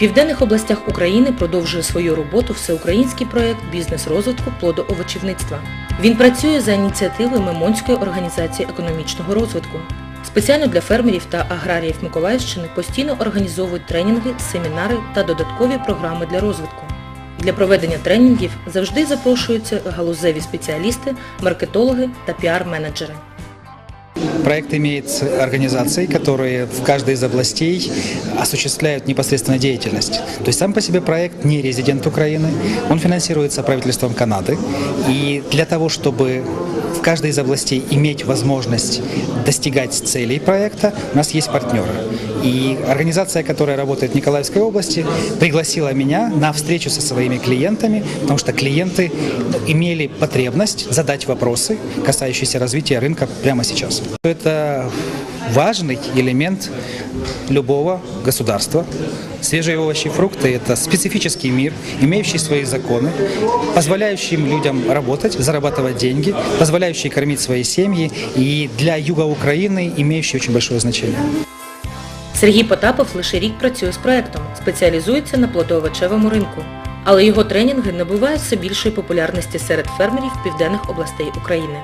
південних областях України продовжує свою роботу всеукраїнський проєкт бізнес-розвитку плодоовочівництва. Він працює за ініціативи Мемонської організації економічного розвитку. Спеціально для фермерів та аграріїв Миколаївщини постійно організовують тренінги, семінари та додаткові програми для розвитку. Для проведення тренінгів завжди запрошуються галузеві спеціалісти, маркетологи та піар-менеджери. Проект имеет организации, которые в каждой из областей осуществляют непосредственно деятельность. То есть сам по себе проект не резидент Украины, он финансируется правительством Канады. И для того, чтобы в каждой из областей иметь возможность достигать целей проекта, у нас есть партнеры. И организация, которая работает в Николаевской области, пригласила меня на встречу со своими клиентами, потому что клиенты имели потребность задать вопросы, касающиеся развития рынка прямо сейчас. Это важный элемент любого государства. Свежие овощи и фрукты – это специфический мир, имеющий свои законы, позволяющий людям работать, зарабатывать деньги, позволяющий кормить свои семьи и для юга Украины имеющий очень большое значение. Сергій Потапов лише рік працює з проектом, спеціалізується на плодоовочевому ринку. Але його тренінги набувають все більшої популярності серед фермерів південних областей України.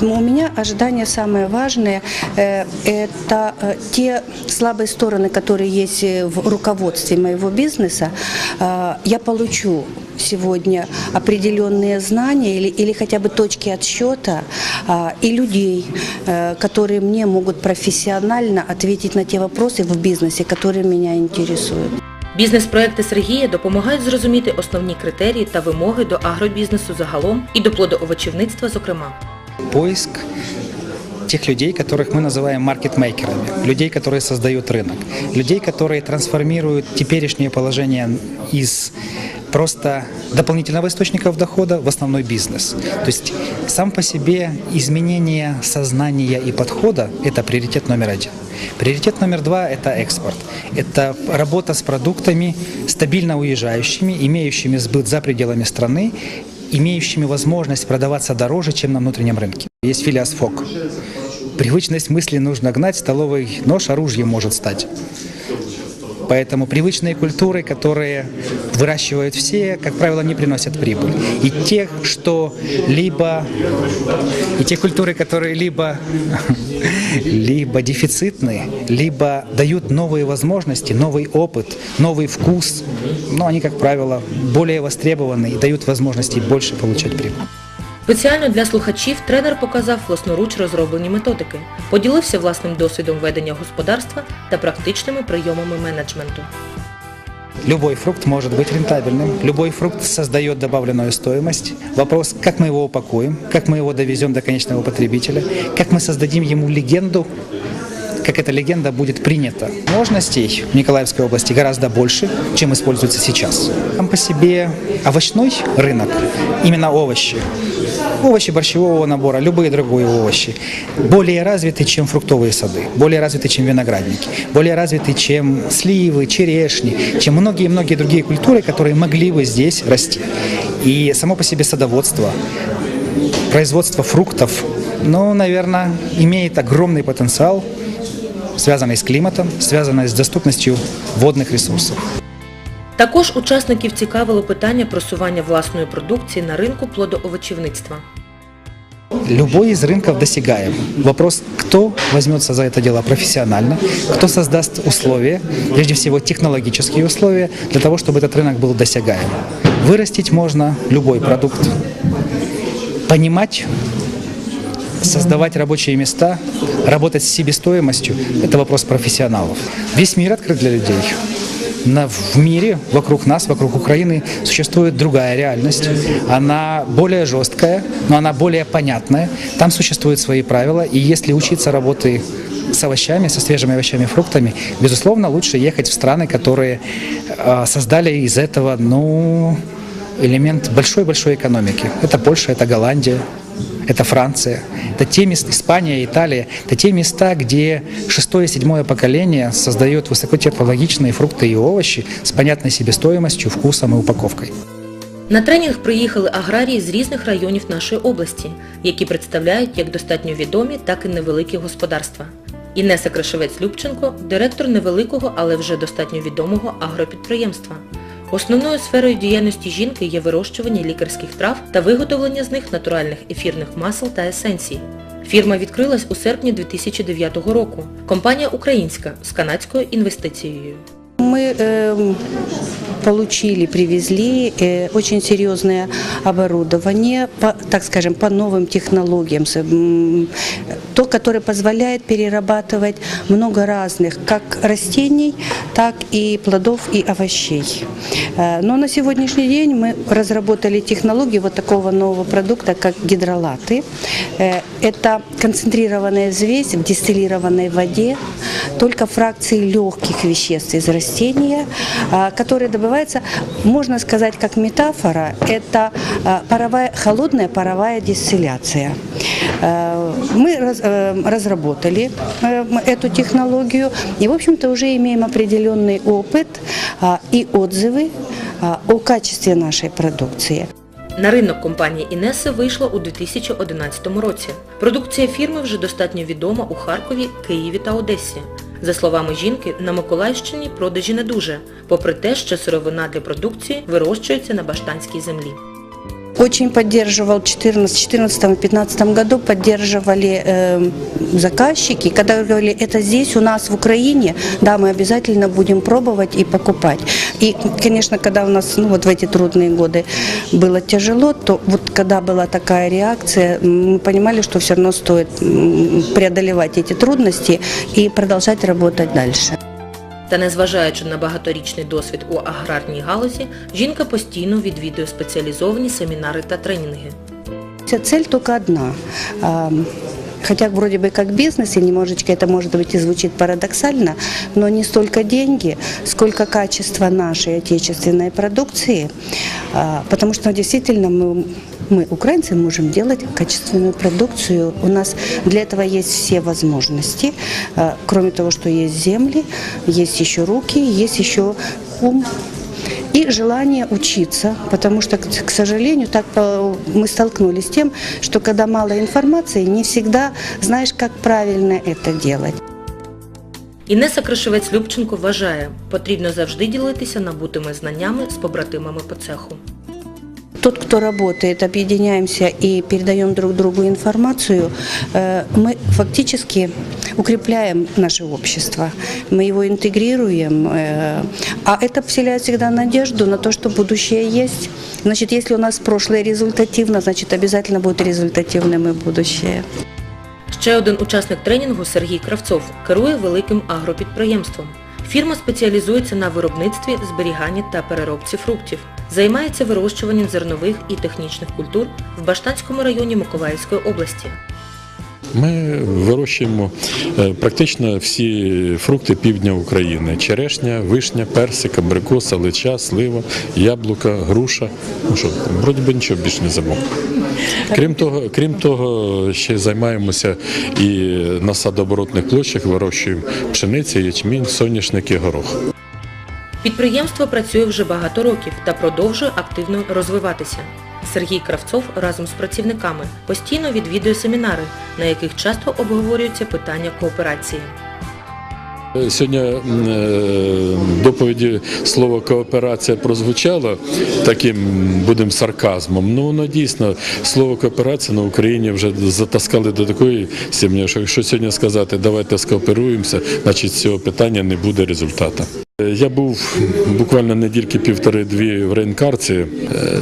У меня ожидания самые важные э, – это э, те слабые стороны, которые есть э, в руководстве моего бизнеса. Э, Я получу сегодня определенные знания или, или хотя бы точки отсчета а, и людей, э, которые мне могут профессионально ответить на те вопросы в бизнесе, которые меня интересуют. Бізнес-проекти Сергія допомагають зрозуміти основні критерії та вимоги до агробізнесу загалом і до плодоовочівництва зокрема. Поиск тех людей, которых мы называем маркетмейкерами, людей, которые создают рынок, людей, которые трансформируют теперешнее положение из просто дополнительного источника дохода в основной бизнес. То есть сам по себе изменение сознания и подхода – это приоритет номер один. Приоритет номер два – это экспорт. Это работа с продуктами, стабильно уезжающими, имеющими сбыт за пределами страны, имеющими возможность продаваться дороже, чем на внутреннем рынке. Есть Филиас Фок. Привычность мысли нужно гнать, столовый нож оружием может стать. Поэтому привычные культуры, которые выращивают все, как правило, не приносят прибыль. И тех, что либо и те культуры, которые либо либо дефицитные, либо дают новые возможности, новый опыт, новый вкус, но они, как правило, более востребованы и дают возможности больше получать прибыль. Спеціально для слухачів тренер показав власноруч розроблені методики, поділився власним досвідом ведення господарства та практичними прийомами менеджменту. Любой фрукт может быть рентабельным, любой фрукт создает добавленную стоимость. Вопрос, как мы его упакуем, как мы его довезем до конечного потребителя, как мы создадим ему легенду, как эта легенда будет принята. Возможностей в Николаевской области гораздо больше, чем используется сейчас. Сам по себе овощной рынок, именно овощи, овощи борщевого набора, любые другие овощи, более развиты, чем фруктовые сады, более развиты, чем виноградники, более развиты, чем сливы, черешни, чем многие-многие другие культуры, которые могли бы здесь расти. И само по себе садоводство, производство фруктов, ну, наверное, имеет огромный потенциал, связанный с климатом, связанный с доступностью водных ресурсов. Також учасників цікавило питання просування власної продукції на ринку плодоовочівництва. Любой из рынков досягаем. Вопрос, кто возьмется за это дело профессионально, кто создаст условия, прежде всего технологические условия, для того, чтобы этот рынок был досягаем. Вырастить можно любой продукт. Понимать, создавать рабочие места, работать с себестоимостью – это вопрос профессионалов. Весь мир открыт для людей. На, в мире, вокруг нас, вокруг Украины существует другая реальность. Она более жесткая, но она более понятная. Там существуют свои правила. И если учиться работы с овощами, со свежими овощами и фруктами, безусловно, лучше ехать в страны, которые э, создали из этого, ну, элемент большой-большой экономики. Это Польша, это Голландия, это Франция, это те места, Испания, Италия, это те места, где шестое, седьмое поколение создает высокотехнологичные фрукты и овощи с понятной себестоимостью, вкусом и упаковкой. На тренінг приїхали аграрії з різних районів нашої області, які представляють як достатньо відомі, так і невеликі господарства. Інеса Крашевець-Любченко директор невеликого, але вже достатньо відомого агропідприємства. Основною сферою діяльності жінки є вирощування лікарських трав та виготовлення з них натуральних ефірних масел та есенцій. Фірма відкрилась у серпні 2009 року. Компанія українська з канадською інвестицією. Ми эм, получили, привезли э, очень серьезное оборудование, по, так скажем, по новым технологиям, то, которое позволяет перерабатывать много разных, как растений, так и плодов и овощей. Э, Но на сегодняшний день мы разработали технологию вот такого нового продукта, как гидролаты. Э, Это концентрированная взвесь в дистиллированной воде, только фракции легких веществ из растения, а, которые добываются, можно сказать, как метафора, это а, паровая, холодная паровая дистилляция. Э, Мы раз- э, разработали э, м- эту технологию и, в общем-то, уже имеем определенный опыт а, и отзывы а, о качестве нашей продукции. На ринок компанії Інеси вийшла у 2011 році. Продукція фірми вже достатньо відома у Харкові, Києві та Одесі. За словами жінки, на Миколаївщині продажі не дуже, попри те, що сировина для продукції вирощується на баштанській землі. Очень поддерживал в 2014-2015 году, поддерживали э, заказчики, когда говорили, это здесь у нас в Украине, да, мы обязательно будем пробовать и покупать. И, конечно, когда у нас, ну вот в эти трудные годы было тяжело, то вот когда была такая реакция, мы понимали, что все равно стоит преодолевать эти трудности и продолжать работать дальше. Та незважаючи на багаторічний досвід у аграрній галузі, жінка постійно відвідує спеціалізовані семінари та тренінги. Ця Цель только одна. А, Хотя вроде бы как бизнес, и немножечко это может быть и звучит парадоксально, но не столько деньги, сколько качество нашей отечественной продукции, А, потому что действительно мы, мы, украинцы, можем делать качественную продукцию. У нас для этого есть все возможности, А, кроме того, что есть земли, есть еще руки, есть еще ум, и желание учиться, потому что, к сожалению, так по- мы столкнулись с тем, что когда мало информации, не всегда знаешь, как правильно это делать. Інеса Кришевець Любченко вважає, потрібно завжди ділитися набутими знаннями з побратимами по цеху Тот, кто работает, объединяемся и передаем друг другу информацию, э, мы фактически укрепляем наше общество, мы его интегрируем, э, а это вселяет всегда надежду на то, что будущее есть. Значит, если у нас прошлое результативно, значит, обязательно будет результативным и будущее. Ще один учасник тренінгу Сергій Кравцов керує великим агропідприємством. Фірма спеціалізується на виробництві, зберіганні та переробці фруктів. Займається вирощуванням зернових і технічних культур в Баштанському районі Миколаївської області. Ми вирощуємо е, практично всі фрукти півдня України: черешня, вишня, персик, абрикос, алича, слива, яблука, груша. Ну що, вроді би нічого більше не забув. Крім того, крім того, ще займаємося і на садооборотних площах вирощуємо пшеницю, ячмінь, соняшник і горох. Підприємство працює вже багато років та продовжує активно розвиватися. Сергій Кравцов разом з працівниками постійно відвідує семінари, на яких часто обговорюються питання кооперації. Сьогодні е, доповіді слово кооперація прозвучало таким будемо сарказмом. Ну воно дійсно слово кооперація на Україні вже затаскали до такої степені, що якщо сьогодні сказати давайте скооперуємося, значить цього питання не буде результату. Я був буквально недільки півтори-дві в рейнкарці. Е,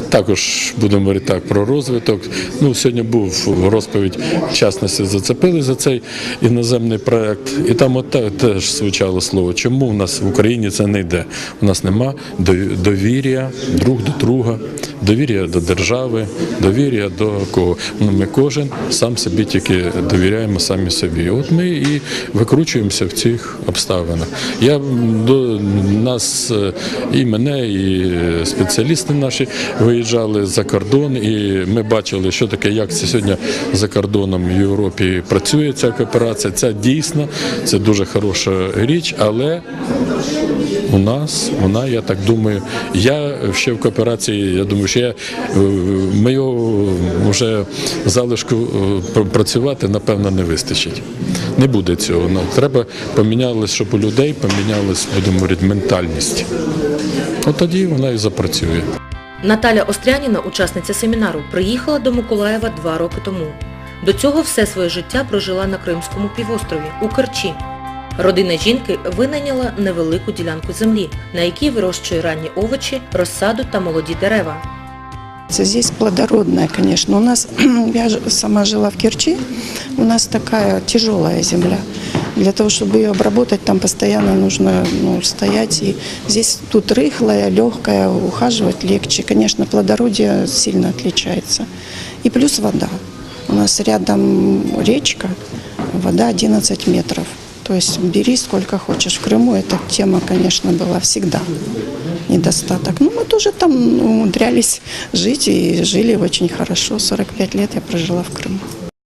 Також будемо говорити так про розвиток. Ну сьогодні був розповідь в частності зацепили за цей іноземний проект, і там от теж звучало слово. Чому в нас в Україні це не йде? У нас нема довір'я друг до друга, довір'я до держави, довір'я до кого. Ну, ми кожен сам собі тільки довіряємо самі собі. От ми і викручуємося в цих обставинах. Я до нас е, і мене, і спеціалісти наші виїжджали за кордон, і ми бачили, що таке, як це сьогодні за кордоном в Європі працює ця кооперація. Це дійсно це дуже хороша річ, але у нас вона, я так думаю, я ще в кооперації, я думаю, що я е, вже залишку е, працювати, напевно, не вистачить. Не буде цього. Ну, треба помінялось, щоб у людей помінялась, будемо говорити, ментальність. От тоді вона і запрацює. Наталя Остряніна, учасниця семінару, приїхала до Миколаєва два роки тому. До цього все своє життя прожила на Кримському півострові у Керчі. Родина жінки винайняла невелику ділянку землі, на якій вирощує ранні овочі, розсаду та молоді дерева. Здесь плодородная, конечно. У нас, я сама жила в Керчи, у нас такая тяжелая земля. Для того, чтобы ее обработать, там постоянно нужно ну, стоять. И здесь тут рыхлая, легкая, ухаживать легче. Конечно, плодородие сильно отличается. И плюс вода. У нас рядом речка, вода 11 метров. То есть бери сколько хочешь. В Крыму эта тема, конечно, была всегда недостаток. Ну, мы тоже там умудрялись жить и жили очень хорошо. 45 лет я прожила в Крыму.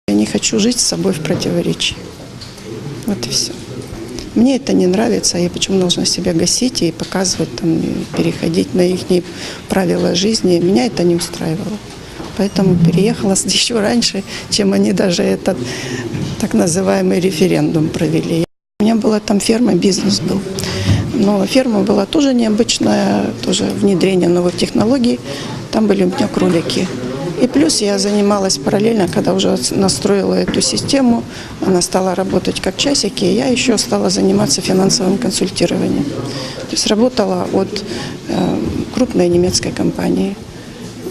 Я не хочу жить с собой в противоречии. Вот и все. Мне это не нравится, я почему должна себя гасить и показывать, там, переходить на их правила жизни. Меня это не устраивало. Поэтому переехала еще раньше, чем они даже этот так называемый референдум провели. Меня была там ферма, бизнес был. Но ферма была тоже необычная, тоже внедрение новых технологий. Там были у меня кролики. И плюс я занималась параллельно, когда уже настроила эту систему, она стала работать как часики, я еще стала заниматься финансовым консультированием. То есть работала от э, крупной немецкой компании.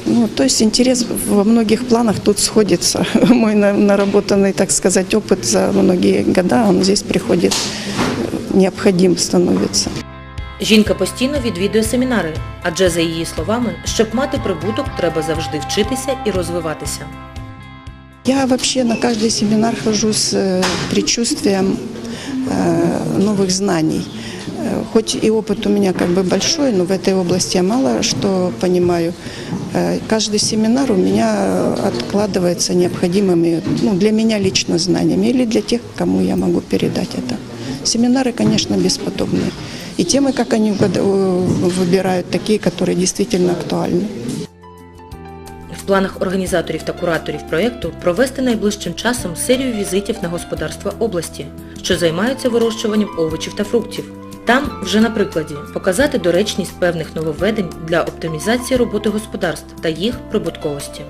Ну, то есть интерес во многих планах тут сходится. Мой на- наработанный, так сказать, опыт за многие года, он здесь приходит, э, необходим становится. Жінка постійно відвідує семінари, адже за її словами, щоб мати прибуток, треба завжди вчитися і розвиватися. Я вообще на каждый семинар хожу с э, предчувствием э, новых знаний. Э, Хоть и опыт у меня как бы большой, но в этой области я мало что понимаю. Э, Каждый семинар у меня откладывается необходимыми ну, для меня лично знаниями или для тех, кому я могу передать это. Семинары, конечно, бесподобные. И темы, как они угад- э, выбирают, такие, которые действительно актуальны. В планах організаторів та кураторів проєкту провести найближчим часом серію візитів на господарства області, що займаються вирощуванням овочів та фруктів. там вже на прикладі показати доречність певних нововведень для оптимізації роботи господарств та їх прибутковості.